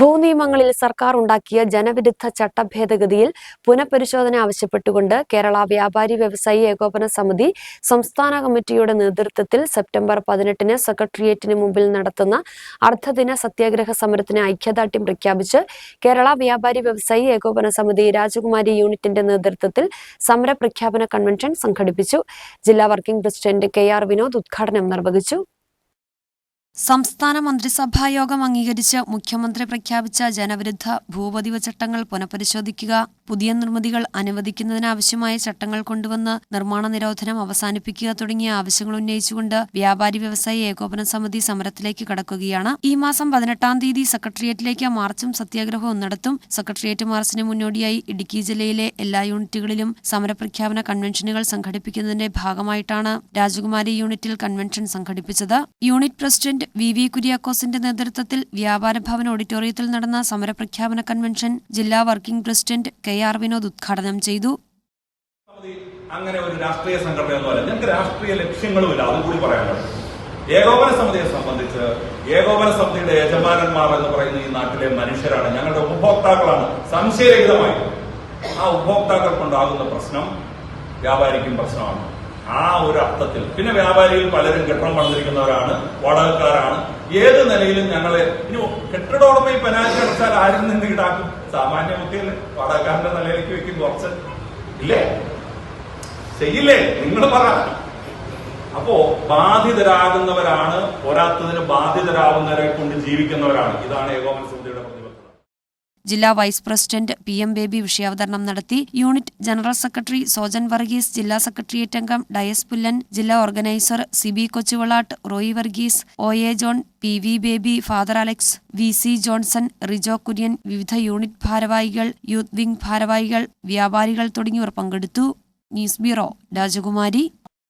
ഭൂനിയമങ്ങളിൽ സർക്കാർ ഉണ്ടാക്കിയ ജനവിരുദ്ധ ചട്ടഭേദഗതിയിൽ പുനഃപരിശോധന ആവശ്യപ്പെട്ടുകൊണ്ട് കേരള വ്യാപാരി വ്യവസായി ഏകോപന സമിതി സംസ്ഥാന കമ്മിറ്റിയുടെ നേതൃത്വത്തിൽ സെപ്റ്റംബർ പതിനെട്ടിന് സെക്രട്ടേറിയറ്റിന് മുമ്പിൽ നടത്തുന്ന അർദ്ധദിന സത്യാഗ്രഹ സമരത്തിന് ഐക്യദാർഢ്യം പ്രഖ്യാപിച്ച് കേരള വ്യാപാരി വ്യവസായി ഏകോപന സമിതി രാജകുമാരി യൂണിറ്റിന്റെ നേതൃത്വത്തിൽ സമര പ്രഖ്യാപന കൺവെൻഷൻ സംഘടിപ്പിച്ചു. ജില്ലാ working president K R Vinod ഉദ്ഘാടനം നിർവഹിച്ചു. സംസ്ഥാന മന്ത്രിസഭായോഗം അംഗീകരിച്ച് മുഖ്യമന്ത്രി പ്രഖ്യാപിച്ച ജനവിരുദ്ധ ഭൂപതിവ ചട്ടങ്ങൾ പുനഃപരിശോധിക്കുക പുതിയ നിർമ്മിതികൾ അനുവദിക്കുന്നതിനാവശ്യമായ ചട്ടങ്ങൾ കൊണ്ടുവന്ന് നിർമ്മാണ നിരോധനം അവസാനിപ്പിക്കുക തുടങ്ങിയ ആവശ്യങ്ങൾ ഉന്നയിച്ചുകൊണ്ട് വ്യാപാരി വ്യവസായി ഏകോപന സമിതി സമരത്തിലേക്ക് കടക്കുകയാണ്. ഈ മാസം പതിനെട്ടാം തീയതി സെക്രട്ടേറിയറ്റിലേക്ക് മാർച്ചും സത്യാഗ്രഹവും നടത്തും. സെക്രട്ടേറിയറ്റ് മാർച്ചിന് മുന്നോടിയായി ഇടുക്കി ജില്ലയിലെ എല്ലാ യൂണിറ്റുകളിലും സമരപ്രഖ്യാപന കൺവെൻഷനുകൾ സംഘടിപ്പിക്കുന്നതിന്റെ ഭാഗമായിട്ടാണ് രാജകുമാരി യൂണിറ്റിൽ കൺവെൻഷൻ സംഘടിപ്പിച്ചത്. യൂണിറ്റ് പ്രസിഡന്റ് വി വി കുര്യാക്കോസിന്റെ നേതൃത്വത്തിൽ വ്യാപാര ഭവൻ ഓഡിറ്റോറിയത്തിൽ നടന്ന സമരപ്രഖ്യാപന കൺവെൻഷൻ ജില്ലാ working president K R Vinod ഉദ്ഘാടനം ചെയ്തു. അങ്ങനെ ഒരു രാഷ്ട്രീയ സംഘടനയൊന്നുമല്ല ഞങ്ങൾക്ക് രാഷ്ട്രീയ ലക്ഷ്യങ്ങളുമില്ല അതും കൂടി പറയാനുള്ളത് ഏകോപന സമിതിയെ സംബന്ധിച്ച് ഏകോപന സമിതിയുടെ യജമാനന്മാർ എന്ന് പറയുന്ന ഈ നാട്ടിലെ മനുഷ്യരാണ്. ഞങ്ങളുടെ ഉപഭോക്താക്കളാണ്. സംശയരഹിതമായി. ആ ഉപഭോക്താക്കൾക്കുണ്ടാകുന്ന പ്രശ്നം വ്യാപാരിക്കും പ്രശ്നമാണ്. ആ ഒരു അർത്ഥത്തിൽ. പിന്നെ വ്യാപാരിയിൽ പലരും കെട്ടിടം പണിതിരിക്കുന്നവരാണ് വാടകക്കാരാണ്. ഏത് നിലയിലും ഞങ്ങളെ ഇനി കെട്ടിട ഉടമയിൽ പെനാൽറ്റി അടച്ചാൽ ആരും നിന്ന് ഈടാക്കും. സാമാന്യ ബുദ്ധിയിൽ വാടകക്കാരന്റെ നിലയിലേക്ക് വെക്കും കുറച്ച്. ഇല്ലേ? ചെയ്യില്ലേ നിങ്ങൾ പറ. അപ്പോ ബാധിതരാകുന്നവരാണ് പോരാത്തതിന് ബാധിതരാകുന്നവരെ കൊണ്ട് ജീവിക്കുന്നവരാണ്. ഇതാണ് ഏകോപന സമിതിയുടെ ജില്ലാ vice president P M Baby വിഷയാവതരണം നടത്തി. Unit general secretary Sojan Varghese ജില്ലാ സെക്രട്ടേറിയറ്റ് അംഗം ഡയസ് പുല്ലൻ ജില്ലാ organiser C B Kochuvalatt Roy Varghese O A John P V Baby father Alex V C Johnson Rijo Kurian വിവിധ യൂണിറ്റ് ഭാരവാഹികൾ youth wing ഭാരവാഹികൾ വ്യാപാരികൾ തുടങ്ങിയവർ പങ്കെടുത്തു. ന്യൂസ് ബ്യൂറോ രാജകുമാരി.